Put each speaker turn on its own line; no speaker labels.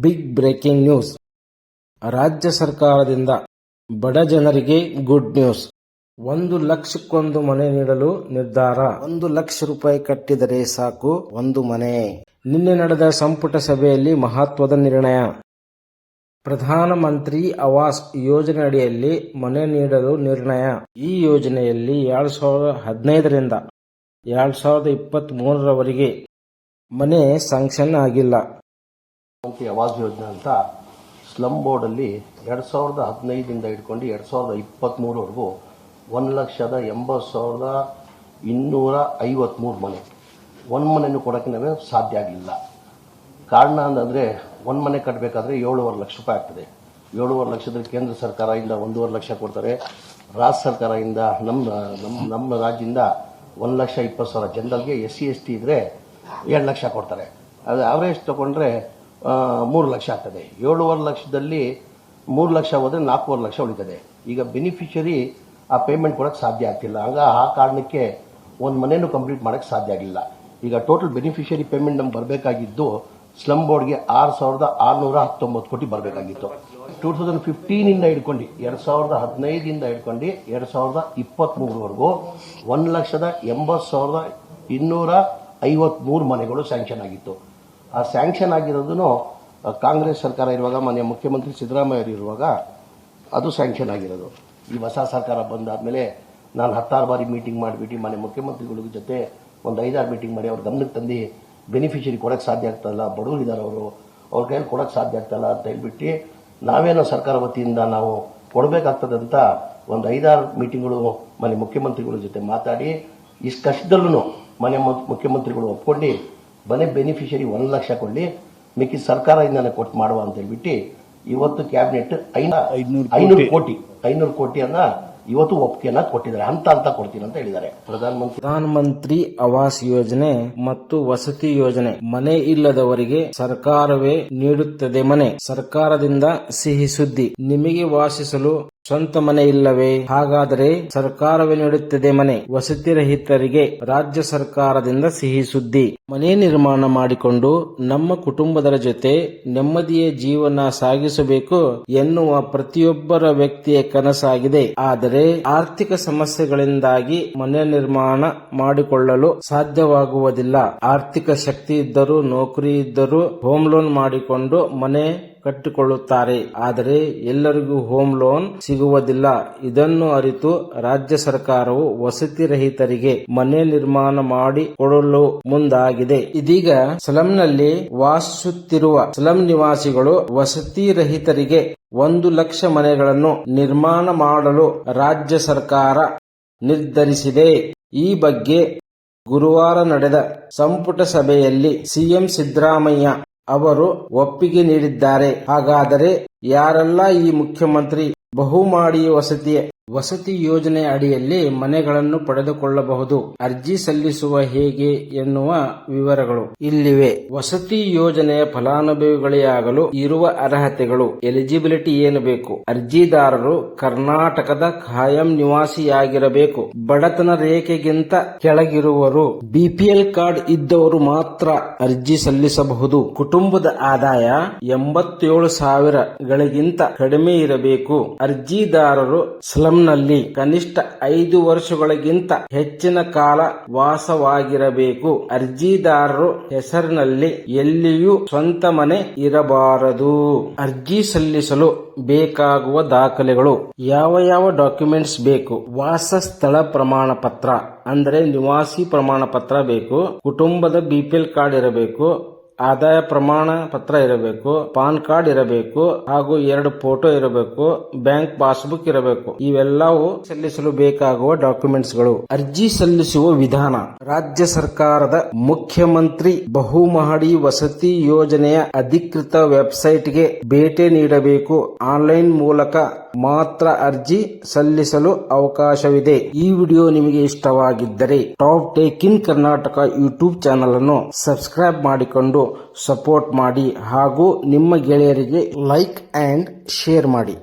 Big breaking news ರಾಜ್ಯ ಸರ್ಕಾರದಿಂದ ಬಡ ಜನರಿಗೆ ಗುಡ್ ನ್ಯೂಸ್ ಒಂದು ಲಕ್ಷಕ್ಕೊಂದು ಮನೆ ನೀಡಲು ನಿರ್ಧಾರ. ಒಂದು ಲಕ್ಷ ರೂಪಾಯಿ ಕಟ್ಟಿದರೆ ಸಾಕು ಒಂದು ಮನೆ. ನಿನ್ನೆ ನಡೆದ ಸಂಪುಟ ಸಭೆಯಲ್ಲಿ ಮಹತ್ವದ ನಿರ್ಣಯ. ಪ್ರಧಾನಮಂತ್ರಿ ಆವಾಸ್ ಯೋಜನೆ ಅಡಿಯಲ್ಲಿ ಮನೆ ನೀಡಲು ನಿರ್ಣಯ. ಈ ಯೋಜನೆಯಲ್ಲಿ ಎರಡ್ ಸಾವಿರದ ಹದಿನೈದರಿಂದ ಎರಡ್ ಸಾವಿರದ ಇಪ್ಪತ್ತ್ ಮೂರರವರೆಗೆ ಮನೆ ಸ್ಯಾಂಕ್ಷನ್ ಆಗಿಲ್ಲ.
ಪ್ರಧಾನಮಂತ್ರಿ ಆವಾಸ್ ಯೋಜನೆ ಅಂತ ಸ್ಲಮ್ ಬೋರ್ಡಲ್ಲಿ ಎರಡು ಸಾವಿರದ ಹದಿನೈದರಿಂದ ಹಿಡ್ಕೊಂಡು ಎರಡು ಸಾವಿರದ ಇಪ್ಪತ್ತ್ಮೂರವರೆಗೂ ಒಂದು ಲಕ್ಷದ ಎಂಬತ್ತು ಸಾವಿರದ ಇನ್ನೂರ ಐವತ್ತ್ಮೂರು ಮನೆ. ಒಂದು ಮನೆಯನ್ನು ಕೊಡೋಕ್ಕೆ ನಮಗೆ ಸಾಧ್ಯ ಆಗಲಿಲ್ಲ ಕಾರಣ ಅಂತಂದರೆ ಒಂದು ಮನೆ ಕಟ್ಟಬೇಕಾದ್ರೆ ಏಳುವರೆ ಲಕ್ಷ ರೂಪಾಯಿ ಆಗ್ತದೆ. ಏಳುವರೆ ಲಕ್ಷದಲ್ಲಿ ಕೇಂದ್ರ ಸರ್ಕಾರದಿಂದ ಒಂದೂವರೆ ಲಕ್ಷ ಕೊಡ್ತಾರೆ. ರಾಜ್ಯ ಸರ್ಕಾರದಿಂದ ನಮ್ಮ ನಮ್ಮ ನಮ್ಮ ರಾಜ್ಯದಿಂದ ಒಂದು ಲಕ್ಷ ಇಪ್ಪತ್ತು ಸಾವಿರ. ಜನರಲ್ಗೆ ಎಸ್ ಸಿ, ಎಸ್ ಟಿ ಇದ್ದರೆ ಎರಡು ಲಕ್ಷ ಕೊಡ್ತಾರೆ. ಅದು ಆವ್ರೇಜ್ ತೊಗೊಂಡ್ರೆ ಮೂರು ಲಕ್ಷ ಆಗ್ತದೆ. ಏಳುವರೆ ಲಕ್ಷದಲ್ಲಿ ಮೂರು ಲಕ್ಷ ಹೋದರೆ ನಾಲ್ಕೂವರೆ ಲಕ್ಷ ಉಳಿತದೆ. ಈಗ ಬೆನಿಫಿಷರಿ ಆ ಪೇಮೆಂಟ್ ಕೊಡೋಕ್ಕೆ ಸಾಧ್ಯ ಆಗ್ತಿಲ್ಲ. ಹಂಗ ಆ ಕಾರಣಕ್ಕೆ ಒಂದು ಮನೆಯೂ ಕಂಪ್ಲೀಟ್ ಮಾಡೋಕ್ಕೆ ಸಾಧ್ಯ ಆಗಲಿಲ್ಲ ಈಗ ಟೋಟಲ್ ಬೆನಿಫಿಷರಿ ಪೇಮೆಂಟ್ ನಮ್ಗೆ ಬರಬೇಕಾಗಿದ್ದು ಸ್ಲಮ್ ಬೋರ್ಡ್ಗೆ ಆರು ಸಾವಿರದ ಆರುನೂರ ಹತ್ತೊಂಬತ್ತು ಕೋಟಿ ಬರಬೇಕಾಗಿತ್ತು. ಟೂ ತೌಸಂಡ್ ಫಿಫ್ಟೀನಿಂದ ಹಿಡ್ಕೊಂಡು ಎರಡು ಸಾವಿರದ ಹದಿನೈದಿಂದ ಹಿಡ್ಕೊಂಡು ಎರಡು ಸಾವಿರದ ಇಪ್ಪತ್ತ್ಮೂರವರೆಗೂ ಒಂದು ಲಕ್ಷದ ಎಂಬತ್ತು ಸಾವಿರದ ಇನ್ನೂರ ಐವತ್ತ್ಮೂರು ಮನೆಗಳು ಸ್ಯಾಂಕ್ಷನ್ ಆಗಿತ್ತು. ಆ ಸ್ಯಾಂಕ್ಷನ್ ಆಗಿರೋದನ್ನು ಕಾಂಗ್ರೆಸ್ ಸರ್ಕಾರ ಇರುವಾಗ, ಮಾನ್ಯ ಮುಖ್ಯಮಂತ್ರಿ ಸಿದ್ದರಾಮಯ್ಯ ಇರುವಾಗ ಅದು ಸ್ಯಾಂಕ್ಷನ್ ಆಗಿರೋದು. ಈ ಹೊಸ ಸರ್ಕಾರ ಬಂದಾದಮೇಲೆ ನಾನು ಹತ್ತಾರು ಬಾರಿ ಮೀಟಿಂಗ್ ಮಾಡಿಬಿಟ್ಟು ಮಾನ್ಯ ಮುಖ್ಯಮಂತ್ರಿಗಳ ಜೊತೆ ಒಂದು ಐದಾರು ಮೀಟಿಂಗ್ ಮಾಡಿ ಅವ್ರ ಗಮನಕ್ಕೆ ತಂದು ಬೆನಿಫಿಷರಿ ಕೊಡೋಕ್ಕೆ ಸಾಧ್ಯ ಆಗ್ತಾಯಿಲ್ಲ ಬಡವರು ಇದ್ದಾರೆ ಅವರು, ಅವ್ರ ಕೈಯಲ್ಲಿ ಕೊಡೋಕ್ಕೆ ಸಾಧ್ಯ ಆಗ್ತಾಯಿಲ್ಲ ಅಂತ ಹೇಳ್ಬಿಟ್ಟು ನಾವೇನೋ ಸರ್ಕಾರ ವತಿಯಿಂದ ನಾವು ಕೊಡಬೇಕಾಗ್ತದೆ ಅಂತ ಒಂದು ಐದಾರು ಮೀಟಿಂಗ್ಗಳು ಮನೆ ಮುಖ್ಯಮಂತ್ರಿಗಳ ಜೊತೆ ಮಾತಾಡಿ, ಇಷ್ಟು ಕಷ್ಟದಲ್ಲೂ ಮನೆ ಮುಖ್ಯಮಂತ್ರಿಗಳು ಒಪ್ಕೊಂಡು ಮನೆ ಬೆನಿಫಿಷರಿ ಒಂದು ಲಕ್ಷ ಕೊಡಲಿ ಮಿಕ್ಕಿ ಸರ್ಕಾರದಿಂದನೇ ಕೊಟ್ಟು ಮಾಡುವ ಅಂತ ಹೇಳ್ಬಿಟ್ಟು ಇವತ್ತು ಕ್ಯಾಬಿನೆಟ್ ಐನೂರು ಕೋಟಿ. ಐನೂರು ಕೋಟಿಯನ್ನ ಇವತ್ತು ಒಪ್ಪಿಗೆಯನ್ನ ಕೊಟ್ಟಿದ್ದಾರೆ. ಹಂತ ಹಂತ ಕೊಡ್ತೀನಿ ಅಂತ ಹೇಳಿದ್ದಾರೆ. ಪ್ರಧಾನಮಂತ್ರಿ
ಪ್ರಧಾನಮಂತ್ರಿ ಆವಾಸ್ ಯೋಜನೆ ಮತ್ತು ವಸತಿ ಯೋಜನೆ ಮನೆ ಇಲ್ಲದವರಿಗೆ ಸರ್ಕಾರವೇ ನೀಡುತ್ತದೆ ಮನೆ. ಸರ್ಕಾರದಿಂದ ಸಿಹಿ ಸುದ್ದಿ. ನಿಮಗೆ ವಾಸಿಸಲು ಸ್ವಂತ ಮನೆ ಇಲ್ಲವೇ? ಹಾಗಾದರೆ ಸರ್ಕಾರವೇ ನೀಡುತ್ತದೆ ಮನೆ. ವಸತಿ ರಹಿತರಿಗೆ ರಾಜ್ಯ ಸರ್ಕಾರದಿಂದ ಸಿಹಿ ಸುದ್ದಿ. ಮನೆ ನಿರ್ಮಾಣ ಮಾಡಿಕೊಂಡು ನಮ್ಮ ಕುಟುಂಬದರ ಜೊತೆ ನೆಮ್ಮದಿಯ ಜೀವನ ಸಾಗಿಸಬೇಕು ಎನ್ನುವ ಪ್ರತಿಯೊಬ್ಬರ ವ್ಯಕ್ತಿಯ ಕನಸಾಗಿದೆ. ಆದರೆ ಆರ್ಥಿಕ ಸಮಸ್ಯೆಗಳಿಂದಾಗಿ ಮನೆ ನಿರ್ಮಾಣ ಮಾಡಿಕೊಳ್ಳಲು ಸಾಧ್ಯವಾಗುವುದಿಲ್ಲ. ಆರ್ಥಿಕ ಶಕ್ತಿ ಇದ್ದರೂ, ನೌಕರಿ ಇದ್ದರೂ, ಹೋಮ್ ಲೋನ್ ಮಾಡಿಕೊಂಡು ಮನೆ ಕಟ್ಟಿಕೊಳ್ಳುತ್ತಾರೆ. ಆದರೆ ಎಲ್ಲರಿಗೂ ಹೋಮ್ ಲೋನ್ ಸಿಗುವುದಿಲ್ಲ. ಇದನ್ನು ಅರಿತು ರಾಜ್ಯ ಸರ್ಕಾರವು ವಸತಿ ರಹಿತರಿಗೆ ಮನೆ ನಿರ್ಮಾಣ ಮಾಡಿ ಕೊಡಲು ಮುಂದಾಗಿದೆ. ಇದೀಗ ಸ್ಲಂನಲ್ಲಿ ವಾಸಿಸುತ್ತಿರುವ ಸ್ಲಂ ನಿವಾಸಿಗಳು ವಸತಿ ರಹಿತರಿಗೆ ಒಂದು ಲಕ್ಷ ಮನೆಗಳನ್ನು ನಿರ್ಮಾಣ ಮಾಡಲು ರಾಜ್ಯ ಸರ್ಕಾರ ನಿರ್ಧರಿಸಿದೆ. ಈ ಬಗ್ಗೆ ಗುರುವಾರ ನಡೆದ ಸಂಪುಟ ಸಭೆಯಲ್ಲಿ ಸಿಎಂ ಸಿದ್ದರಾಮಯ್ಯ ಅವರು ಒಪ್ಪಿಗೆ ನೀಡಿದ್ದಾರೆ. ಹಾಗಾದರೆ ಯಾರೆಲ್ಲ ಈ ಮುಖ್ಯಮಂತ್ರಿ ಬಹುಮಾಡಿ ವಸತಿ ವಸತಿ ಯೋಜನೆ ಅಡಿಯಲ್ಲಿ ಮನೆಗಳನ್ನು ಪಡೆದುಕೊಳ್ಳಬಹುದು. ಅರ್ಜಿ ಸಲ್ಲಿಸುವ ಹೇಗೆ ಎನ್ನುವ ವಿವರಗಳು ಇಲ್ಲಿವೆ. ವಸತಿ ಯೋಜನೆಯ ಫಲಾನುಭವಿಗಳಿಯಾಗಲು ಇರುವ ಅರ್ಹತೆಗಳು. ಎಲಿಜಿಬಿಲಿಟಿ ಏನು ಬೇಕು? ಅರ್ಜಿದಾರರು ಕರ್ನಾಟಕದ ಖಾಯಂ ನಿವಾಸಿಯಾಗಿರಬೇಕು. ಬಡತನ ರೇಖೆಗಿಂತ ಕೆಳಗಿರುವರು ಬಿಪಿಎಲ್ ಕಾರ್ಡ್ ಇದ್ದವರು ಮಾತ್ರ ಅರ್ಜಿ ಸಲ್ಲಿಸಬಹುದು. ಕುಟುಂಬದ ಆದಾಯ ಎಂಬತ್ತೇಳು ಸಾವಿರಗಳಿಗಿಂತ ಕಡಿಮೆ ಇರಬೇಕು. ಅರ್ಜಿದಾರರು ಸ್ಲಂನಲ್ಲಿ ಕನಿಷ್ಠ ಐದು ವರ್ಷಗಳಿಗಿಂತ ಹೆಚ್ಚಿನ ಕಾಲ ವಾಸವಾಗಿರಬೇಕು. ಅರ್ಜಿದಾರರು ಹೆಸರಿನಲ್ಲಿ ಎಲ್ಲಿಯೂ ಸ್ವಂತ ಮನೆ ಇರಬಾರದು. ಅರ್ಜಿ ಸಲ್ಲಿಸಲು ಬೇಕಾಗುವ ದಾಖಲೆಗಳು. ಯಾವ ಯಾವ ಡಾಕ್ಯುಮೆಂಟ್ಸ್ ಬೇಕು? ವಾಸ ಸ್ಥಳ ಪ್ರಮಾಣ ಪತ್ರ ಅಂದರೆ ನಿವಾಸಿ ಪ್ರಮಾಣ ಪತ್ರ ಬೇಕು. ಕುಟುಂಬದ ಬಿಪಿಎಲ್ ಕಾರ್ಡ್ ಇರಬೇಕು. ಆದಾಯ ಪ್ರಮಾಣ ಪತ್ರ ಇರಬೇಕು, ಪಾನ್ ಕಾರ್ಡ್ ಇರಬೇಕು, ಹಾಗೂ ಎರಡು ಫೋಟೋ ಇರಬೇಕು, ಬ್ಯಾಂಕ್ ಪಾಸ್ಬುಕ್ ಇರಬೇಕು. ಇವೆಲ್ಲವೂ ಸಲ್ಲಿಸಲು ಬೇಕಾಗುವ ಡಾಕ್ಯುಮೆಂಟ್ಸ್ಗಳು. ಅರ್ಜಿ ಸಲ್ಲಿಸುವ ವಿಧಾನ. ರಾಜ್ಯ ಸರ್ಕಾರದ ಮುಖ್ಯಮಂತ್ರಿ ಬಹುಮಹಡಿ ವಸತಿ ಯೋಜನೆಯ ಅಧಿಕೃತ ವೆಬ್ಸೈಟ್ಗೆ ಭೇಟಿ ನೀಡಬೇಕು. ಆನ್ಲೈನ್ ಮೂಲಕ ಮಾತ್ರ ಅರ್ಜಿ ಸಲ್ಲಿಸಲು ಅವಕಾಶವಿದೆ. ಈ ವಿಡಿಯೋ ನಿಮಗೆ ಇಷ್ಟವಾಗಿದ್ದರೆ top take in Karnataka YouTube channel ಅನ್ನು ಸಬ್ಸ್ಕ್ರೈಬ್ ಮಾಡಿಕೊಂಡು ಸಪೋರ್ಟ್ ಮಾಡಿ ಹಾಗೂ ನಿಮ್ಮ ಗೆಳೆಯರಿಗೆ ಲೈಕ್ ಅಂಡ್ ಶೇರ್ ಮಾಡಿ.